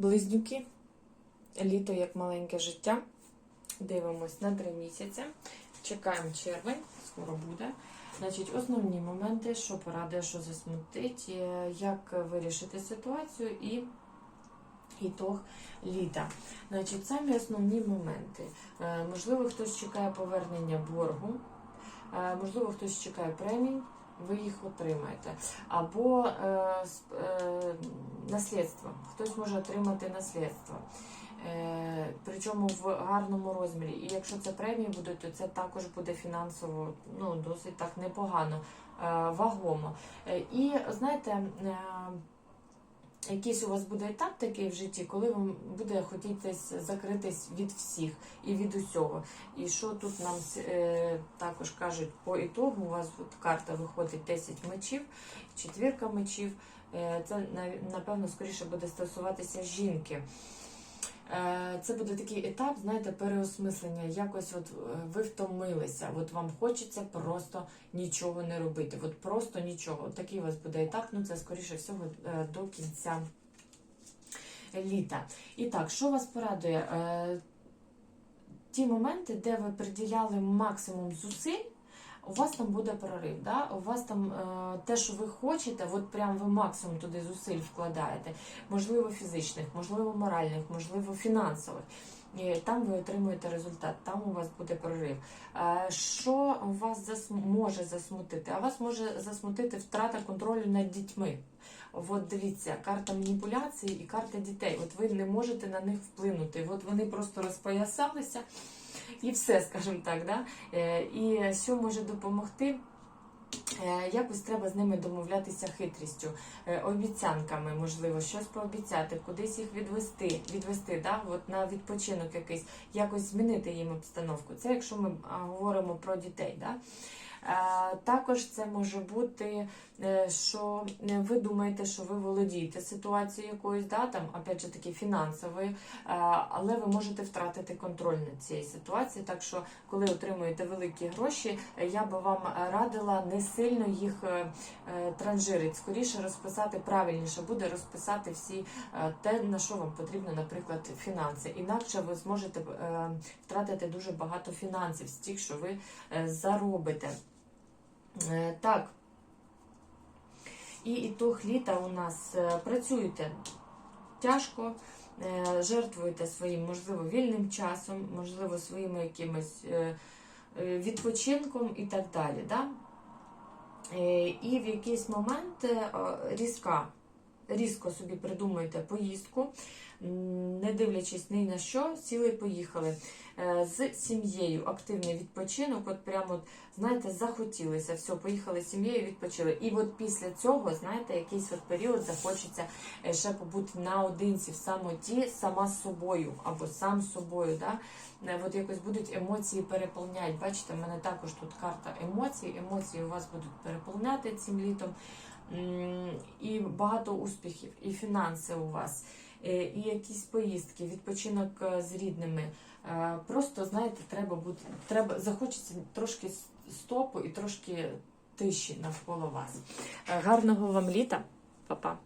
Близнюки. Літо як маленьке життя. Дивимось на три місяці. Чекаємо червень, скоро буде. Значить, основні моменти, що порадує, що засмутить, е, як вирішити ситуацію і ітог літа. Значить, самі основні моменти. Е, Можливо, хтось чекає повернення боргу, е, можливо, хтось чекає премій, ви їх отримаєте. Або наслідство. Хтось може отримати наслідство. Е, причому в гарному розмірі. І якщо це премії будуть, то це також буде фінансово ну, досить так непогано, е, вагомо. Е, і знаєте, якийсь у вас буде етап такий в житті, коли вам буде хотітись закритись від всіх і від усього. І що тут нам е, також кажуть по ітогу, у вас от карта виходить 10 мечів, четвірка мечів. Е, це на- напевно скоріше буде стосуватися жінки. Е, Це буде такий етап, знаєте, переосмислення. Якось от е, ви втомилися. От вам хочеться просто нічого не робити. От просто нічого. От такий у вас буде етап. Ну це скоріше всього е, до кінця літа. І так, що вас порадує? Ті моменти, де ви приділяли максимум зусиль. У вас там буде прорив, да? у вас там е, те, що ви хочете, от прям ви максимум туди зусиль вкладаєте, можливо, фізичних, можливо, моральних, можливо, фінансових. І там ви отримуєте результат, там у вас буде прорив. Е, Що вас зас... може засмутити? А вас може засмутити втрата контролю над дітьми. От дивіться, карта маніпуляції і карта дітей. От ви не можете на них вплинути. От вони просто розпоясалися і все, скажімо так. Да? Е, І що може допомогти? Е, Якось треба з ними домовлятися хитрістю, е, обіцянками, можливо, щось пообіцяти, кудись їх відвести, відвести, да? От на відпочинок якийсь, якось змінити їм обстановку. Це якщо ми говоримо про дітей. Да? Е, Також це може бути, е, що ви думаєте, що ви володієте ситуацією якоюсь, да, там, опять же таки, фінансовою, е, але ви можете втратити контроль над цією ситуацією. Так що, коли отримуєте великі гроші, я би вам радила не сильно їх транжирити, скоріше розписати правильніше буде розписати всі те, на що вам потрібно, наприклад, фінанси. Інакше ви зможете втратити дуже багато фінансів з тих, що ви заробите. Е, Так. І ітог літа у нас е, працюєте тяжко, е, жертвуєте своїм, можливо, вільним часом, можливо, своїм якимось відпочинком і так далі. Да? І в якийсь момент різка, різко собі придумуєте поїздку, не дивлячись ні на що, сіли і поїхали. Е, З сім'єю активний відпочинок, от прямо, знаєте, захотілося, все, поїхали з сім'єю, відпочили. І от після цього, знаєте, якийсь от період захочеться е, ще побути наодинці в самоті, сама з собою або сам з собою. Да? Е, От якось будуть емоції переповняти. Бачите, в мене також тут карта емоцій. Емоції у вас будуть переповняти цим літом. І багато успіхів, і фінанси у вас, е, і якісь поїздки, відпочинок е, з рідними. Е, Просто знаєте, треба бути, треба захочеться трошки стопу і трошки тиші навколо вас. Гарного вам літа, Па-па.